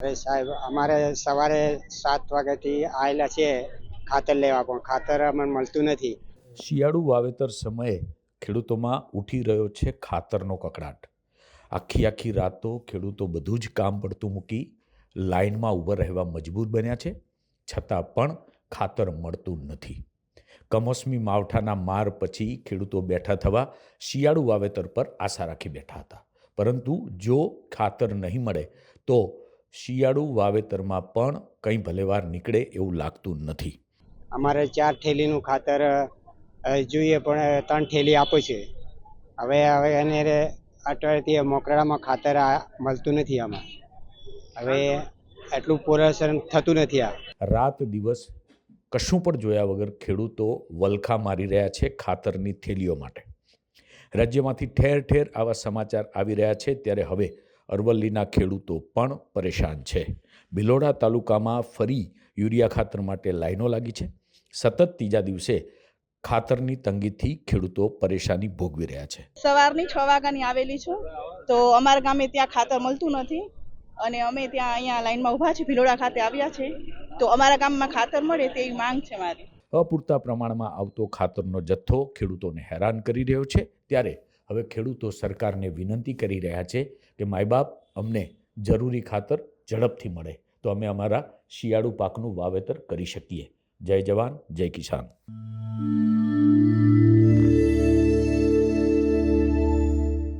અરે સાહેબ, અમારે સવારે સાત વાગ્યાથી આવેલા છે, ખાતર લેવા પણ. ખાતર અમને મળતું નથી. શિયાળુ વાવેતર સમયે ખેડૂતોમાં ઉઠી રહ્યો છે ખાતરનો કકડાટ. આખી આખી રાતો ખેડૂતો બધું જ કામ પડતું મૂકી લાઇનમાં ઊભા રહેવા મજબૂર બન્યા છે. છતાં પણ ખાતર મળતું નથી. કમોસમી માવઠાના માર પછી ખેડૂતો બેઠા થવા શિયાળુ વાવેતર પર આશા રાખી બેઠા હતા. પરંતુ જો ખાતર નહીં મળે, તો શિયાળુ વાવેતરમાં પણ કંઈ ભલેવાર નીકળે એવું લાગતું નથી. અમારે ચાર થેલીનું ખાતર જોઈએ પણ ત્રણ થેલી આપો છે. હવે હવે એને અઠવાડિયેથી મોકરાળામાં ખાતર મળતું નથી આમાં. હવે એટલું પૂરસર થતું નથી આ. રાત દિવસ કશું પણ જોયા વગર ખેડૂતો વલખા મારી રહ્યા છે ખાતરની થેલીઓ માટે. રાજ્યમાંથી ઠેર ઠેર આવા સમાચાર આવી રહ્યા છે ત્યારે હવે અરવલ્લીના ખેડૂતો પણ પરેશાન છે. ભિલોડા તાલુકામાં ફરી યુરિયા ખાતર માટે લાઈનો લાગી છે. સતત ત્રીજા દિવસે ખાતરની તંગીથી ખેડૂતો પરેશાની ભોગવી રહ્યા છે. સવારની છ વાગ્યાની આવેલી છું. તો અમારા ગામે ત્યાં ખાતર મળતું નથી અને અમે ત્યાં અહીંયા લાઈનમાં ઊભા છીએ ભિલોડા ખાતે આવ્યા છે તો અમારા ગામમાં ખાતર મળે તેવી માંગ છે મારી. અપૂરતા પ્રમાણમાં આવતો ખાતરનો જથ્થો ખેડૂતોને હેરાન કરી રહ્યો છે. ત્યારે હવે ખેડૂતો સરકારને વિનંતી કરી રહ્યા છે કે માય બાપ અમને જરૂરી ખાતર ઝડપથી મળે. તો અમે અમારા શિયાળુ પાકનું વાવેતર કરી શકીએ. જય જવાન, જય કિસાન.